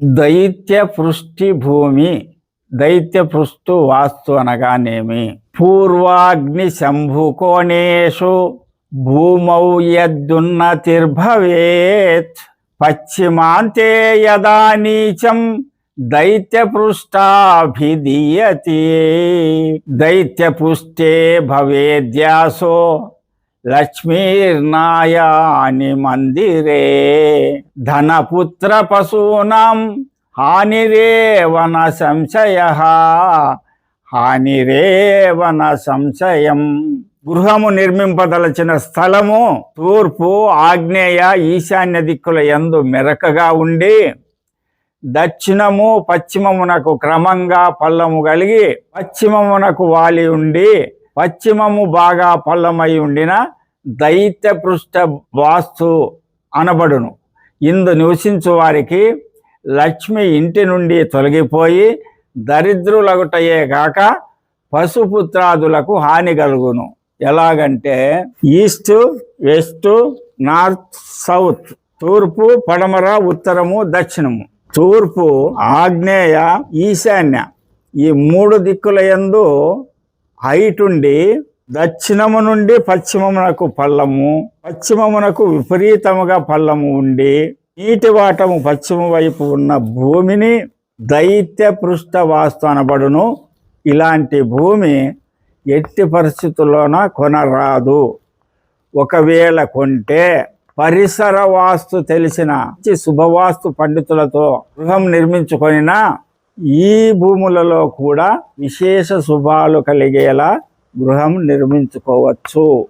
దైత్య పృష్టి భూమి దైత్య పృష్టు వాస్తు అనగానేమి? పూర్వాగ్ని శంభుకోణేషు భూమౌ యద్దున్నతిర్భవేత్ పశ్చిమాంతే యదా నీచం దైత్యపృష్టాభిధీయతే దైత్యపుష్టే భవేద్యాసో లక్ష్మీర్నాయాని మందిరే ధనపుత్ర పశూనాం హానిరేవన సంశయ హానిరేవన సంశయం. గృహము నిర్మింపదలచిన స్థలము తూర్పు ఆగ్నేయ ఈశాన్య దిక్కుల ఎందు మెరకగా ఉండి దక్షిణము పశ్చిమమునకు క్రమంగా పల్లము కలిగి పశ్చిమమునకు వాలి ఉండి పశ్చిమము బాగా పల్లమై ఉండిన దైత్య పృష్ఠ వాస్తు అనబడును. ఇందు నివసించు వారికి లక్ష్మి ఇంటి నుండి తొలగిపోయి దరిద్రులగుటయే కాక పశుపుత్రాదులకు హాని కలుగును. ఎలాగంటే ఈస్ట్ వెస్ట్ నార్త్ సౌత్ తూర్పు పడమర ఉత్తరము దక్షిణము. తూర్పు ఆగ్నేయ ఈశాన్య ఈ మూడు దిక్కుల యందు హైట్ ఉండి దక్షిణము నుండి పశ్చిమమునకు పల్లము పశ్చిమమునకు విపరీతముగా పల్లము ఉండి నీటి వాటము పశ్చిమ వైపు ఉన్న భూమిని దైత్య పృష్ఠ వాస్తు అనబడును. ఇలాంటి భూమి ఎట్టి పరిస్థితుల్లోన కొనరాదు. ఒకవేళ కొంటే పరిసర వాస్తు తెలిసిన శుభవాస్తు పండితులతో గృహం నిర్మించుకొనినా ఈ భూములలో కూడా విశేష శుభాలు కలిగేలా గృహం నిర్మించుకోవచ్చు.